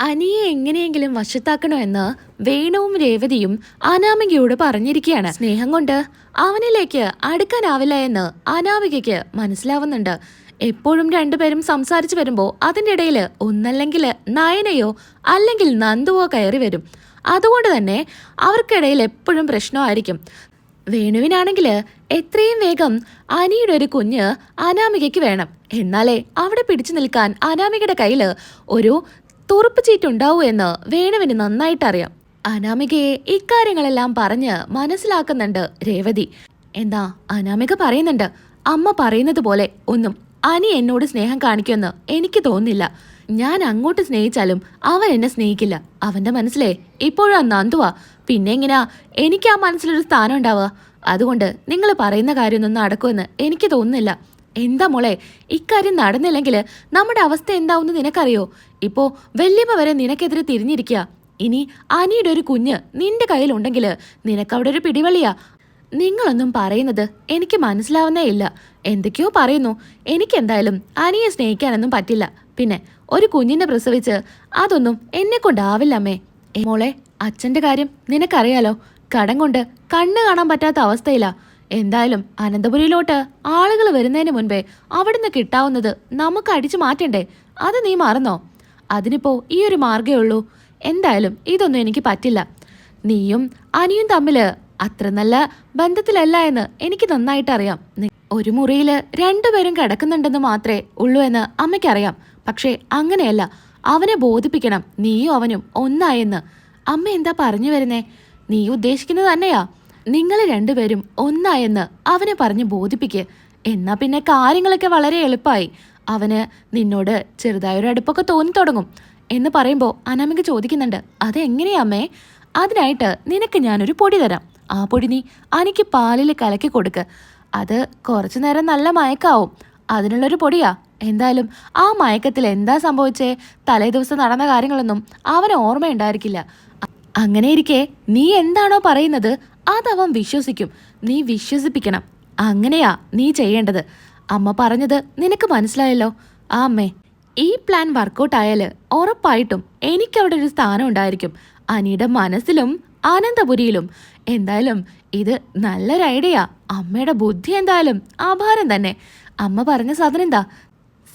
അനിയെ എങ്ങനെയെങ്കിലും വശത്താക്കണമെന്ന് വേണുവും രേവതിയും അനാമികയോട് പറഞ്ഞിരിക്കുകയാണ് സ്നേഹം കൊണ്ട് അവനിലേക്ക് അടുക്കാനാവില്ല എന്ന് അനാമികയ്ക്ക് മനസ്സിലാവുന്നുണ്ട്. എപ്പോഴും രണ്ടുപേരും സംസാരിച്ചു വരുമ്പോൾ അതിന്റെ ഇടയിൽ ഒന്നല്ലെങ്കിൽ നയനയോ അല്ലെങ്കിൽ നന്ദുവോ കയറി വരും. അതുകൊണ്ട് തന്നെ അവർക്കിടയിൽ എപ്പോഴും പ്രശ്നമായിരിക്കും വേണുവിനാണെങ്കിൽ എത്രയും വേഗം അനിയുടെ ഒരു കുഞ്ഞ് അനാമികയ്ക്ക് വേണം. എന്നാലേ അവിടെ പിടിച്ചു നിൽക്കാൻ അനാമികയുടെ കയ്യിൽ ഒരു തുറുപ്പ് ചീറ്റുണ്ടാവൂ എന്ന് വേണുവിന് നന്നായിട്ടറിയാം. അനാമികയെ ഇക്കാര്യങ്ങളെല്ലാം പറഞ്ഞ് മനസ്സിലാക്കുന്നുണ്ട് രേവതി. എന്താ അനാമിക പറയുന്നുണ്ട്? അമ്മ പറയുന്നത് പോലെ ഒന്നും അനി എന്നോട് സ്നേഹം കാണിക്കുമെന്ന് എനിക്ക് തോന്നുന്നില്ല. ഞാൻ അങ്ങോട്ട് സ്നേഹിച്ചാലും അവൻ എന്നെ സ്നേഹിക്കില്ല. അവന്റെ മനസ്സിലെ ഇപ്പോഴും ആ നന്ദുവാ. പിന്നെ എങ്ങനെയാ എനിക്ക് ആ മനസ്സിലൊരു സ്ഥാനം ഉണ്ടാവുക. അതുകൊണ്ട് നിങ്ങൾ പറയുന്ന കാര്യമൊന്നും നടക്കുമെന്ന് എനിക്ക് തോന്നുന്നില്ല. എന്താ മോളെ ഇക്കാര്യം നടന്നില്ലെങ്കിൽ നമ്മുടെ അവസ്ഥ എന്താവുന്ന് നിനക്കറിയോ? ഇപ്പോ വല്യമ്മ വരെ നിനക്കെതിരെ തിരിഞ്ഞിരിക്കുക ഇനി അനിയുടെ ഒരു കുഞ്ഞ് നിന്റെ കയ്യിലുണ്ടെങ്കിൽ നിനക്കവിടെ ഒരു പിടിവള്ളിയാ. നിങ്ങളൊന്നും പറയുന്നത് എനിക്ക് മനസ്സിലാവുന്നേ ഇല്ല. എന്തൊക്കെയോ പറയുന്നു. എനിക്കെന്തായാലും അനിയെ സ്നേഹിക്കാനൊന്നും പറ്റില്ല. പിന്നെ ഒരു കുഞ്ഞിനെ പ്രസവിച്ച് അതൊന്നും എന്നെ കൊണ്ടാവില്ല അമ്മേ മോളെ അച്ഛന്റെ കാര്യം നിനക്കറിയാലോ. കടം കൊണ്ട് കണ്ണ് കാണാൻ പറ്റാത്ത അവസ്ഥയിലാ. എന്തായാലും അനന്തപുരിയിലോട്ട് ആളുകൾ വരുന്നതിന് മുൻപേ അവിടുന്ന് കിട്ടാവുന്നത് നമുക്ക് അടിച്ചു മാറ്റണ്ടേ? അത് നീ മറന്നോ? അതിനിപ്പോ ഈ ഒരു മാർഗേ ഉള്ളൂ. എന്തായാലും ഇതൊന്നും എനിക്ക് പറ്റില്ല. നീയും അനിയും തമ്മിൽ അത്ര നല്ല ബന്ധത്തിലല്ല എന്ന് എനിക്ക് നന്നായിട്ട് അറിയാം. ഒരു മുറിയിൽ രണ്ടുപേരും കിടക്കുന്നുണ്ടെന്ന് മാത്രമേ ഉള്ളൂ എന്ന് അമ്മയ്ക്കറിയാം. പക്ഷേ അങ്ങനെയല്ല. അവനെ ബോധിപ്പിക്കണം. നീയും അവനും ഒന്നായെന്ന്. അമ്മ എന്താ പറഞ്ഞു വരുന്നേ? നീ ഉദ്ദേശിക്കുന്നത് തന്നെയാ? നിങ്ങൾ രണ്ടുപേരും ഒന്നായെന്ന് അവനെ പറഞ്ഞ് ബോധിപ്പിക്ക്. എന്നാ പിന്നെ കാര്യങ്ങളൊക്കെ വളരെ എളുപ്പമായി അവന് നിന്നോട് ചെറുതായൊരു അടുപ്പൊക്കെ തോന്നി തുടങ്ങും. എന്ന് പറയുമ്പോൾ അനാമിക ചോദിക്കുന്നുണ്ട് അതെങ്ങനെയാ അമ്മേ? അതിനായിട്ട് നിനക്ക് ഞാനൊരു പൊടി തരാം. ആ പൊടി നീ അനിക്ക് പാലിൽ കലക്കി കൊടുക്ക്. അത് കുറച്ചു നേരം നല്ല മയക്കാവും. അതിനുള്ളൊരു പൊടിയാ. എന്തായാലും ആ മയക്കത്തിൽ എന്താ സംഭവിച്ചേ? തലേ ദിവസം നടന്ന കാര്യങ്ങളൊന്നും അവന് ഓർമ്മയുണ്ടായിരിക്കില്ല. അങ്ങനെ ഇരിക്കെ നീ എന്താണോ പറയുന്നത് അതവൻ വിശ്വസിക്കും. നീ വിശ്വസിപ്പിക്കണം. അങ്ങനെയാ നീ ചെയ്യേണ്ടത്. അമ്മ പറഞ്ഞത് നിനക്ക് മനസ്സിലായല്ലോ. ആ അമ്മേ ഈ പ്ലാൻ വർക്കൗട്ട് ആയാൽ ഉറപ്പായിട്ടും എനിക്കവിടെ ഒരു സ്ഥാനം ഉണ്ടായിരിക്കും. അനിയുടെ മനസ്സിലും ആനന്ദപുരിയിലും. എന്തായാലും ഇത് നല്ലൊരു ഐഡിയ അമ്മയുടെ ബുദ്ധി എന്തായാലും ആഭാരം തന്നെ. അമ്മ പറഞ്ഞ സാധനം എന്താ?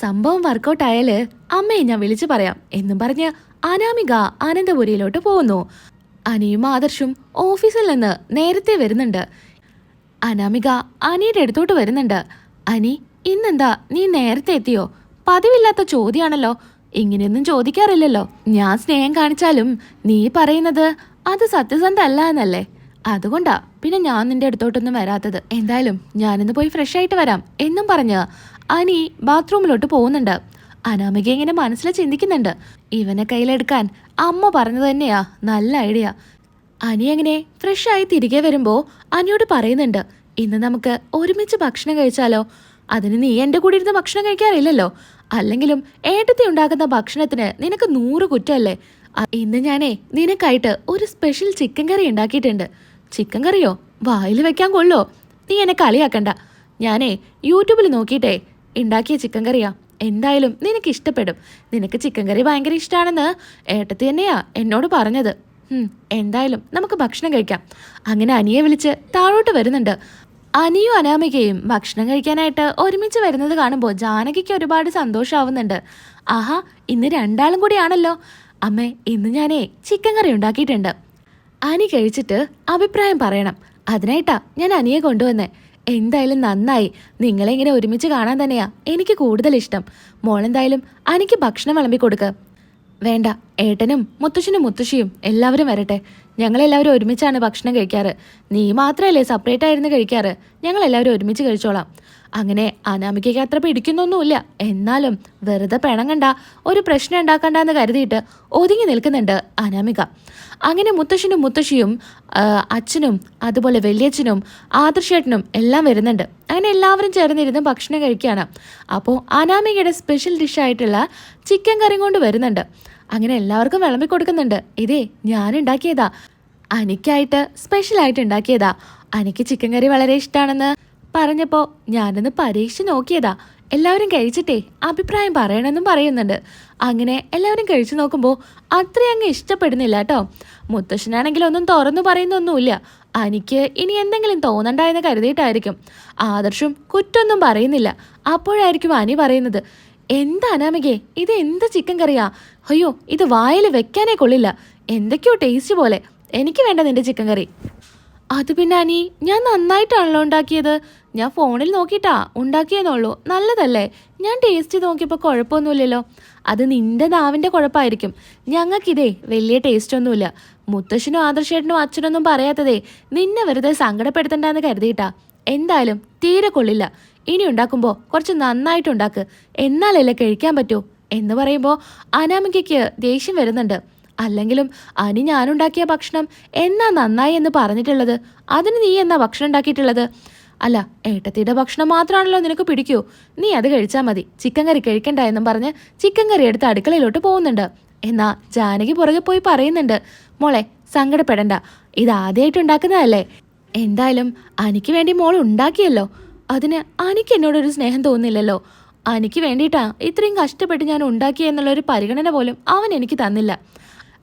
സംഭവം വർക്കൗട്ട് ആയാൽ അമ്മയെ ഞാൻ വിളിച്ചു പറയാം. എന്നും പറഞ്ഞ് അനാമിക ആനന്ദപുരിയിലോട്ട് പോകുന്നു. അനിയും ആദർശും ഓഫീസിൽ നിന്ന് നേരത്തെ വരുന്നുണ്ട്. അനാമിക അനിയുടെ അടുത്തോട്ട് വരുന്നുണ്ട്. അനി ഇന്നെന്താ? നീ നേരത്തെ എത്തിയോ? പതിവില്ലാത്ത ചോദ്യമാണല്ലോ ഇങ്ങനെയൊന്നും ചോദിക്കാറില്ലല്ലോ. ഞാൻ സ്നേഹം കാണിച്ചാലും നീ പറയുന്നത് അത് സത്യസന്ധ അല്ല എന്നല്ലേ? അതുകൊണ്ടാ പിന്നെ ഞാൻ നിന്റെ അടുത്തോട്ടൊന്നും വരാത്തത്. എന്തായാലും ഞാനിന്ന് പോയി ഫ്രഷ് ആയിട്ട് വരാം എന്നും പറഞ്ഞ് അനി ബാത്റൂമിലോട്ട് പോകുന്നുണ്ട്. അനാമിക ഇങ്ങനെ മനസ്സിൽ ചിന്തിക്കുന്നുണ്ട്. ഇവനെ കയ്യിലെടുക്കാൻ അമ്മ പറഞ്ഞത് തന്നെയാ. നല്ല ഐഡിയ. അനി അങ്ങനെ ആയി തിരികെ വരുമ്പോ അനിയോട് പറയുന്നുണ്ട്. ഇന്ന് നമുക്ക് ഒരുമിച്ച് ഭക്ഷണം കഴിച്ചാലോ? അതിന് നീ എന്റെ കൂടെ ഇരുന്ന് ഭക്ഷണം കഴിക്കാറില്ലല്ലോ. അല്ലെങ്കിലും ഏട്ടത്തി ഉണ്ടാക്കുന്ന ഭക്ഷണത്തിന് നിനക്ക് നൂറ് കുറ്റമല്ലേ? ഇന്ന് ഞാനേ നിനക്കായിട്ട് ഒരു സ്പെഷ്യൽ ചിക്കൻ കറി ഉണ്ടാക്കിയിട്ടുണ്ട്. ചിക്കൻ കറിയോ വായിൽ വെക്കാൻ കൊള്ളോ നീ എന്നെ കളിയാക്കണ്ട. ഞാനേ യൂട്യൂബിൽ നോക്കിയിട്ടേ ഉണ്ടാക്കിയ ചിക്കൻ കറിയാ എന്തായാലും നിനക്ക് ഇഷ്ടപ്പെടും നിനക്ക് ചിക്കൻ കറി ഭയങ്കര ഇഷ്ടമാണെന്ന് ഏട്ടത്തി തന്നെയാ എന്നോട് പറഞ്ഞത്. എന്തായാലും നമുക്ക് ഭക്ഷണം കഴിക്കാം. അങ്ങനെ അനിയെ വിളിച്ച് താഴോട്ട് വരുന്നുണ്ട്. അനിയും അനാമികയും ഭക്ഷണം കഴിക്കാനായിട്ട് ഒരുമിച്ച് വരുന്നത് കാണുമ്പോൾ ജാനകിക്ക് ഒരുപാട് സന്തോഷമാവുന്നുണ്ട് ആഹാ ഇന്ന് രണ്ടാളും കൂടിയാണല്ലോ. അമ്മേ ഇന്ന് ഞാനേ ചിക്കൻ കറി ഉണ്ടാക്കിയിട്ടുണ്ട്. അനി കഴിച്ചിട്ട് അഭിപ്രായം പറയണം. അതിനായിട്ടാ ഞാൻ അനിയെ കൊണ്ടുവന്നേ. എന്തായാലും നന്നായി. നിങ്ങളെ ഇങ്ങനെ ഒരുമിച്ച് കാണാൻ തന്നെയാ എനിക്ക് കൂടുതൽ ഇഷ്ടം മോളെന്തായാലും അനിക്ക് ഭക്ഷണം വിളമ്പി കൊടുക്ക. വേണ്ട ഏട്ടനും മുത്തശ്ശനും മുത്തശ്ശിയും എല്ലാവരും വരട്ടെ. ഞങ്ങളെല്ലാവരും ഒരുമിച്ചാണ് ഭക്ഷണം കഴിക്കാറ്. നീ മാത്രമല്ലേ സെപ്പറേറ്റ് ആയിരുന്നു കഴിക്കാറ്. ഞങ്ങളെല്ലാവരും ഒരുമിച്ച് കഴിച്ചോളാം. അങ്ങനെ അനാമികയ്ക്ക് അത്ര പിടിക്കുന്നൊന്നുമില്ല. എന്നാലും വെറുതെ പിണങ്ങണ്ട ഒരു പ്രശ്നം ഉണ്ടാക്കണ്ടെന്ന് കരുതിയിട്ട് ഒതുങ്ങി നിൽക്കുന്നുണ്ട് അനാമിക. അങ്ങനെ മുത്തശ്ശനും മുത്തശ്ശിയും അച്ഛനും അതുപോലെ വലിയച്ഛനും ആദർശേട്ടനും എല്ലാം വരുന്നുണ്ട്. അങ്ങനെ എല്ലാവരും ചേർന്നിരുന്ന് ഭക്ഷണം കഴിക്കുകയാണ്. അപ്പോൾ അനാമികയുടെ സ്പെഷ്യൽ ഡിഷായിട്ടുള്ള ചിക്കൻ കറി കൊണ്ട് വരുന്നുണ്ട്. അങ്ങനെ എല്ലാവർക്കും വിളമ്പി കൊടുക്കുന്നുണ്ട്. ഇതേ ഞാൻ ഉണ്ടാക്കിയതാ അനിക്കായിട്ട് സ്പെഷ്യൽ ആയിട്ട് ഉണ്ടാക്കിയതാ. അനിക്ക് ചിക്കൻ കറി വളരെ ഇഷ്ടമാണെന്ന് പറഞ്ഞപ്പോൾ ഞാനൊന്ന് പരീക്ഷിച്ച് നോക്കിയതാ. എല്ലാവരും കഴിച്ചിട്ടേ അഭിപ്രായം പറയണമെന്നും പറയുന്നുണ്ട്. അങ്ങനെ എല്ലാവരും കഴിച്ചു നോക്കുമ്പോൾ അത്രയും അങ്ങ് ഇഷ്ടപ്പെടുന്നില്ല കേട്ടോ മുത്തശ്ശനാണെങ്കിൽ ഒന്നും തുറന്നു പറയുന്നൊന്നുമില്ല. അനിക്ക് ഇനി എന്തെങ്കിലും തോന്നണ്ട എന്ന് കരുതിയിട്ടായിരിക്കും. ആദർശം കുറ്റൊന്നും പറയുന്നില്ല. അപ്പോഴായിരിക്കും അനി പറയുന്നത്. എന്താ അനാമികെ? ഇത് എന്ത് ചിക്കൻ കറിയാ? അയ്യോ ഇത് വായിൽ വെക്കാനേ കൊള്ളില്ല. എന്തൊക്കെയോ ടേസ്റ്റ് പോലെ. എനിക്ക് വേണ്ട നിന്റെ ചിക്കൻ കറി. അത് പിന്നെ അനി ഞാൻ നന്നായിട്ടാണല്ലോ ഉണ്ടാക്കിയത്. ഞാൻ ഫോണിൽ നോക്കിയിട്ടാ ഉണ്ടാക്കിയെന്നുള്ളൂ നല്ലതല്ലേ? ഞാൻ ടേസ്റ്റ് നോക്കിയപ്പോൾ കുഴപ്പമൊന്നുമില്ലല്ലോ. അത് നിന്റെ നാവിന്റെ കുഴപ്പമായിരിക്കും ഞങ്ങൾക്കിതേ വലിയ ടേസ്റ്റ് ഒന്നുമില്ല. മുത്തശ്ശനും ആദർശേട്ടനും അച്ഛനൊന്നും പറയാത്തതേ നിന്നെ വെറുതെ സങ്കടപ്പെടുത്തണ്ടെന്ന് കരുതിയിട്ടാ. എന്തായാലും തീരെ കൊള്ളില്ല. ഇനി ഉണ്ടാക്കുമ്പോൾ കുറച്ച് നന്നായിട്ട് ഉണ്ടാക്ക്. എന്നാലല്ലേ കഴിക്കാൻ പറ്റൂ? എന്ന് പറയുമ്പോൾ അനാമികയ്ക്ക് ദേഷ്യം വരുന്നുണ്ട്. അല്ലെങ്കിലും അനി ഞാനുണ്ടാക്കിയ ഭക്ഷണം എന്നാ നന്നായി എന്ന് പറഞ്ഞിട്ടുള്ളത്? അതിന് നീ എന്നാ ഭക്ഷണം ഉണ്ടാക്കിയിട്ടുള്ളത്? അല്ല ഏട്ടത്തിയുടെ ഭക്ഷണം മാത്രമാണല്ലോ നിനക്ക് പിടിക്കൂ. നീ അത് കഴിച്ചാൽ മതി. ചിക്കൻ കറി കഴിക്കണ്ട എന്നും പറഞ്ഞ് ചിക്കൻ കറി എടുത്ത് അടുക്കളയിലോട്ട് പോകുന്നുണ്ട്. എന്നാ ജാനകി പുറകെ പോയി പറയുന്നുണ്ട് മോളെ സങ്കടപ്പെടണ്ട. ഇത് ആദ്യമായിട്ട് ഉണ്ടാക്കുന്നതല്ലേ? എന്തായാലും അനിക്ക് വേണ്ടി മോൾ ഉണ്ടാക്കിയല്ലോ. അതിന് അനിക്ക് എന്നോടൊരു സ്നേഹം തോന്നില്ലല്ലോ. അനിക്ക് വേണ്ടിയിട്ടാ ഇത്രയും കഷ്ടപ്പെട്ട് ഞാൻ ഉണ്ടാക്കിയെന്നുള്ളൊരു പരിഗണന പോലും അവൻ എനിക്ക് തന്നില്ല.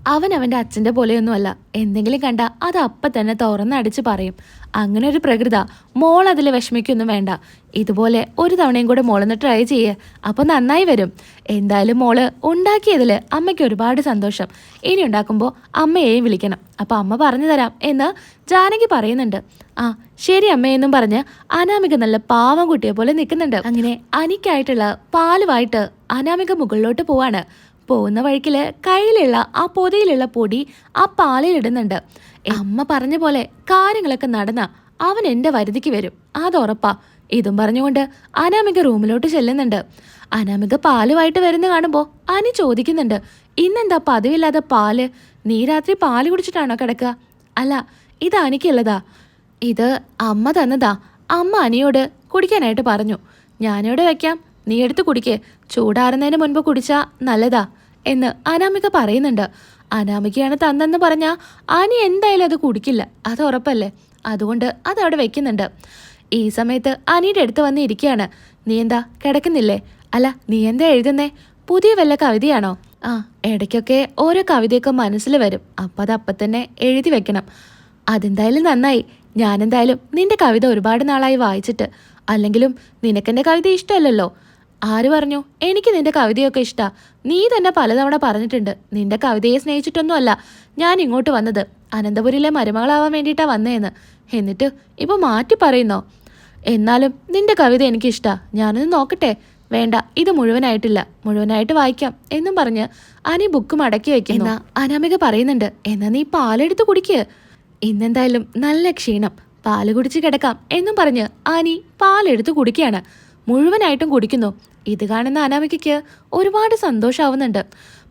അവൻ അവന്റെ അച്ഛന്റെ പോലെയൊന്നുമല്ല. എന്തെങ്കിലും കണ്ട അത് അപ്പം തന്നെ തുറന്നടിച്ച് പറയും. അങ്ങനെ ഒരു പ്രകൃത മോൾ അതിൽ വിഷമിക്കൊന്നും വേണ്ട. ഇതുപോലെ ഒരു തവണയും കൂടെ മോളൊന്ന് ട്രൈ ചെയ്യേ. അപ്പോൾ നന്നായി വരും. എന്തായാലും മോൾ ഉണ്ടാക്കിയതിൽ അമ്മയ്ക്ക് ഒരുപാട് സന്തോഷം. ഇനി ഉണ്ടാക്കുമ്പോൾ അമ്മയെയും വിളിക്കണം. അപ്പോൾ അമ്മ പറഞ്ഞു തരാം എന്ന് ജാനകി പറയുന്നുണ്ട്. ആ ശരി അമ്മയെന്നും പറഞ്ഞ് അനാമിക നല്ല പാവം കുട്ടിയെ പോലെ നിൽക്കുന്നുണ്ട്. അങ്ങനെ അനിക്കായിട്ടുള്ള പാലുമായിട്ട് അനാമിക മുകളിലോട്ട് പോവാണ്. പോകുന്ന വഴിക്കിൽ കയ്യിലുള്ള ആ പൊതിയിലുള്ള പൊടി ആ പാലയിലിടുന്നുണ്ട് അമ്മ പറഞ്ഞ പോലെ കാര്യങ്ങളൊക്കെ നടന്ന അവൻ എന്റെ വരുതിക്ക് വരും. അത് ഉറപ്പാ. ഇതും പറഞ്ഞുകൊണ്ട് അനാമിക റൂമിലോട്ട് ചെല്ലുന്നുണ്ട്. അനാമിക പാലുമായിട്ട് വരുന്ന കാണുമ്പോൾ അനി ചോദിക്കുന്നുണ്ട് ഇന്നെന്താ പതിവില്ലാതെ പാൽ? നീ രാത്രി പാൽ കുടിച്ചിട്ടാണോ കിടക്കുക? അല്ല ഇത് അനിക്കുള്ളതാ. ഇത് അമ്മ തന്നതാ. അമ്മ അനിയോട് കുടിക്കാനായിട്ട് പറഞ്ഞു ഞാനിവിടെ വെക്കാം. നീ എടുത്ത് കുടിക്കേ. ചൂടാറുന്നതിന് മുൻപ് കുടിച്ചാ നല്ലതാ എന്ന് അനാമിക പറയുന്നുണ്ട്. അനാമികയാണ് തന്നെന്ന് പറഞ്ഞാൽ ആനി എന്തായാലും അത് കുടിക്കില്ല. അത് ഉറപ്പല്ലേ? അതുകൊണ്ട് അത് അവിടെ വെക്കുന്നുണ്ട്. ഈ സമയത്ത് അനിയുടെ അടുത്ത് വന്ന് ഇരിക്കുകയാണ്. നീ എന്താ? കിടക്കുന്നില്ലേ? അല്ല നീ എന്താ എഴുതുന്നേ? പുതിയ വല്ല കവിതയാണോ? ആ ഇടയ്ക്കൊക്കെ ഓരോ കവിതയൊക്കെ മനസ്സിൽ വരും. അപ്പം അത് അപ്പം തന്നെ എഴുതി വെക്കണം. അതെന്തായാലും നന്നായി. ഞാനെന്തായാലും നിന്റെ കവിത ഒരുപാട് നാളായി വായിച്ചിട്ട്. അല്ലെങ്കിലും നിനക്കെന്റെ കവിത ഇഷ്ടമല്ലല്ലോ. ആര് പറഞ്ഞു? എനിക്ക് നിന്റെ കവിതയൊക്കെ ഇഷ്ടാ. നീ തന്നെ പലതവണ പറഞ്ഞിട്ടുണ്ട്. നിന്റെ കവിതയെ സ്നേഹിച്ചിട്ടൊന്നുമല്ല ഞാൻ ഇങ്ങോട്ട് വന്നത്. അനന്തപുരിയിലെ മരുമകളാവാൻ വേണ്ടിയിട്ടാ വന്നേന്ന്. എന്നിട്ട് ഇപ്പൊ മാറ്റി പറയുന്നോ? എന്നാലും നിന്റെ കവിത എനിക്കിഷ്ടാ. ഞാനൊന്ന് നോക്കട്ടെ. വേണ്ട ഇത് മുഴുവനായിട്ടില്ല. മുഴുവനായിട്ട് വായിക്കാം എന്നും പറഞ്ഞ് അനി ബുക്ക് മടക്കി വയ്ക്കുന്ന അനാമിക പറയുന്നുണ്ട്. എന്നാ നീ പാലെടുത്ത് കുടിക്ക്. ഇന്നെന്തായാലും നല്ല ക്ഷീണം. പാൽ കുടിച്ച് കിടക്കാം എന്നും പറഞ്ഞ് ആനി പാലെടുത്ത് കുടിക്കുകയാണ്. മുഴുവനായിട്ടും കുടിക്കുന്നു. ഇത് കാണുന്ന അനാമികയ്ക്ക് ഒരുപാട് സന്തോഷാവുന്നുണ്ട്.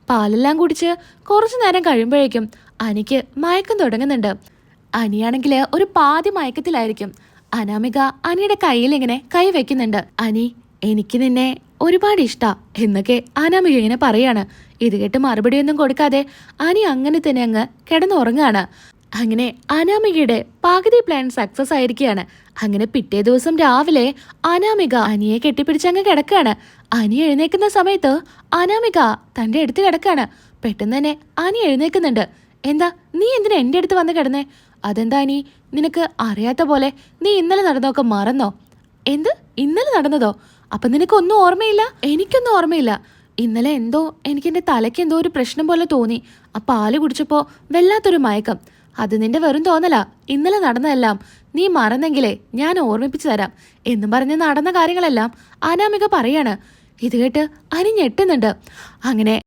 പാലെല്ലാം കുടിച്ച് കുറച്ചു നേരം കഴിയുമ്പോഴേക്കും അനിക്ക് മയക്കം തുടങ്ങുന്നുണ്ട്. അനിയാണെങ്കിൽ ഒരു പാതി മയക്കത്തിലായിരിക്കും. അനാമിക അനിയുടെ കയ്യിൽ ഇങ്ങനെ കൈ വെക്കുന്നുണ്ട്. അനി എനിക്ക് നിന്നെ ഒരുപാട് ഇഷ്ടാ എന്നൊക്കെ അനാമിക ഇങ്ങനെ പറയാണ്. ഇത് കേട്ട് മറുപടിയൊന്നും കൊടുക്കാതെ അനി അങ്ങനെ തന്നെ അങ്ങ് കിടന്നുറങ്ങാണ്. അങ്ങനെ അനാമികയുടെ പകുതി പ്ലാൻ സക്സസ് ആയിരിക്കുകയാണ്. അങ്ങനെ പിറ്റേ ദിവസം രാവിലെ അനാമിക അനിയെ കെട്ടിപ്പിടിച്ച് അങ്ങ് കിടക്കാണ് അനി എഴുന്നേക്കുന്ന സമയത്ത് അനാമിക തന്റെ അടുത്ത് കിടക്കാണ് പെട്ടെന്ന് തന്നെ അനി എഴുന്നേക്കുന്നുണ്ട് എന്താ നീ എന്തിനാ എന്റെ അടുത്ത് വന്ന് കിടന്നേ? അതെന്താ അനി? നിനക്ക് അറിയാത്ത പോലെ നീ ഇന്നലെ നടന്നതൊക്കെ മറന്നോ? എന്ത്? ഇന്നലെ നടന്നതോ? അപ്പൊ നിനക്ക് ഒന്നും ഓർമ്മയില്ല? എനിക്കൊന്നും ഓർമ്മയില്ല. ഇന്നലെ എന്തോ എനിക്ക് എന്റെ തലയ്ക്ക് എന്തോ ഒരു പ്രശ്നം പോലെ തോന്നി. ആ പാൽ കുടിച്ചപ്പോ വല്ലാത്തൊരു മയക്കം. അത് നിന്റെ വെറും തോന്നലാ. ഇന്നലെ നടന്നതെല്ലാം നീ മറന്നെങ്കിലേ ഞാൻ ഓർമ്മിപ്പിച്ചു തരാം. എന്നും പറഞ്ഞ് നടന്ന കാര്യങ്ങളെല്ലാം അനാമിക പറയാണ്. ഇത് കേട്ട് അനി ഞെട്ടുന്നുണ്ട്. അങ്ങനെ